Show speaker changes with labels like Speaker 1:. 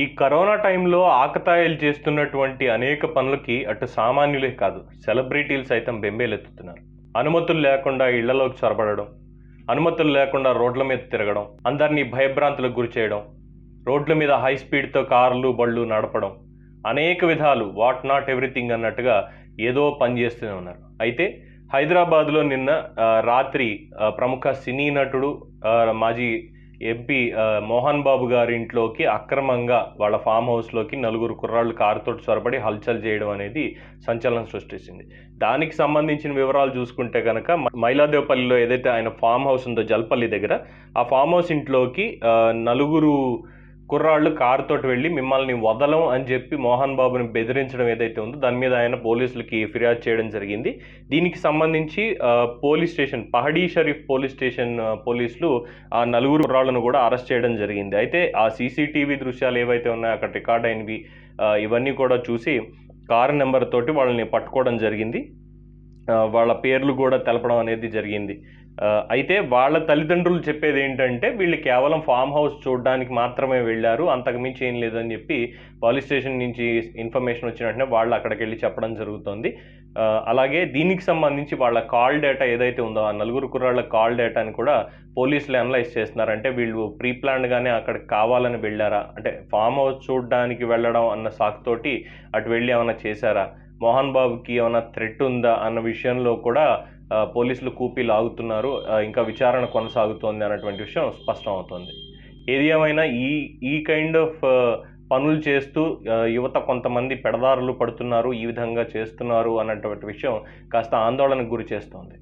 Speaker 1: ఈ కరోనా టైంలో ఆకతాయిలు చేస్తున్నటువంటి అనేక పనులకి అటు సామాన్యులే కాదు సెలబ్రిటీలు సైతం బెంబేలెత్తుతున్నారు. అనుమతులు లేకుండా ఇళ్ళలోకి చొరబడడం అనుమతులు లేకుండా రోడ్ల మీద తిరగడం అందరినీ భయభ్రాంతులకు గురి చేయడం రోడ్ల మీద హై స్పీడ్తో కార్లు బళ్ళు నడపడం అనేక విధాలు వాట్ నాట్ ఎవ్రీథింగ్ అన్నట్టుగా ఏదో పని చేస్తూనే ఉన్నారు. అయితే హైదరాబాద్లో నిన్న రాత్రి ప్రముఖ సినీ నటుడు మాజీ ఎంపీ మోహన్ బాబు గారి ఇంట్లోకి అక్రమంగా వాళ్ళ ఫామ్ హౌస్లోకి నలుగురు కుర్రాళ్ళు కారుతో చొరబడి హల్చల్ చేయడం అనేది సంచలనం సృష్టించింది. దానికి సంబంధించిన వివరాలు చూసుకుంటే కనుక మైలాదేవపల్లిలో ఏదైతే ఆయన ఫామ్ హౌస్ ఉందో జల్పల్లి దగ్గర ఆ ఫామ్ హౌస్ ఇంట్లోకి నలుగురు కుర్రాళ్ళు కారుతోటి వెళ్ళి మిమ్మల్ని వదలం అని చెప్పి మోహన్ బాబుని బెదిరించడం ఏదైతే ఉందో దాని మీద ఆయన పోలీసులకి ఫిర్యాదు చేయడం జరిగింది. దీనికి సంబంధించి police station Pahadi Shareef police station పోలీసులు ఆ నలుగురు కుర్రాళ్ళను కూడా అరెస్ట్ చేయడం జరిగింది. అయితే ఆ సీసీటీవీ దృశ్యాలు ఏవైతే ఉన్నాయో అక్కడ రికార్డ్ అయినవి ఇవన్నీ కూడా చూసి కారు నెంబర్ తోటి వాళ్ళని పట్టుకోవడం జరిగింది. వాళ్ళ పేర్లు కూడా తెలపడం అనేది జరిగింది. అయితే వాళ్ళ తల్లిదండ్రులు చెప్పేది ఏంటంటే వీళ్ళు కేవలం ఫామ్ హౌస్ చూడడానికి మాత్రమే వెళ్ళారు అంతకుమించి ఏం లేదని చెప్పి పోలీస్ స్టేషన్ నుంచి ఇన్ఫర్మేషన్ వచ్చిన వెంటనే వాళ్ళు అక్కడికి వెళ్ళి చెప్పడం జరుగుతుంది. అలాగే దీనికి సంబంధించి వాళ్ళ కాల్ డేటా ఏదైతే ఉందో ఆ నలుగురు కుర్రాళ్ళ కాల్ డేటాని కూడా పోలీసులు అనలైజ్ చేస్తున్నారు. అంటే వీళ్ళు ప్రీ ప్లాన్డ్గానే అక్కడికి కావాలని వెళ్ళారా? అంటే ఫామ్ హౌస్ చూడడానికి వెళ్ళడం అన్న సాకుతోటి అటు వెళ్ళి ఏమైనా చేశారా? మోహన్ బాబుకి ఏమైనా థ్రెట్ ఉందా అన్న విషయంలో కూడా పోలీసులు కూపీ లాగుతున్నారు. ఇంకా విచారణ కొనసాగుతోంది అన్నటువంటి విషయం స్పష్టం అవుతుంది ఏది ఏమైనా ఈ ఈ కైండ్ ఆఫ్ పనులు చేస్తూ యువత కొంతమంది పెడదారులు పడుతున్నారు ఈ విధంగా చేస్తున్నారు అన్నటువంటి విషయం కాస్త ఆందోళనకు గురి చేస్తోంది.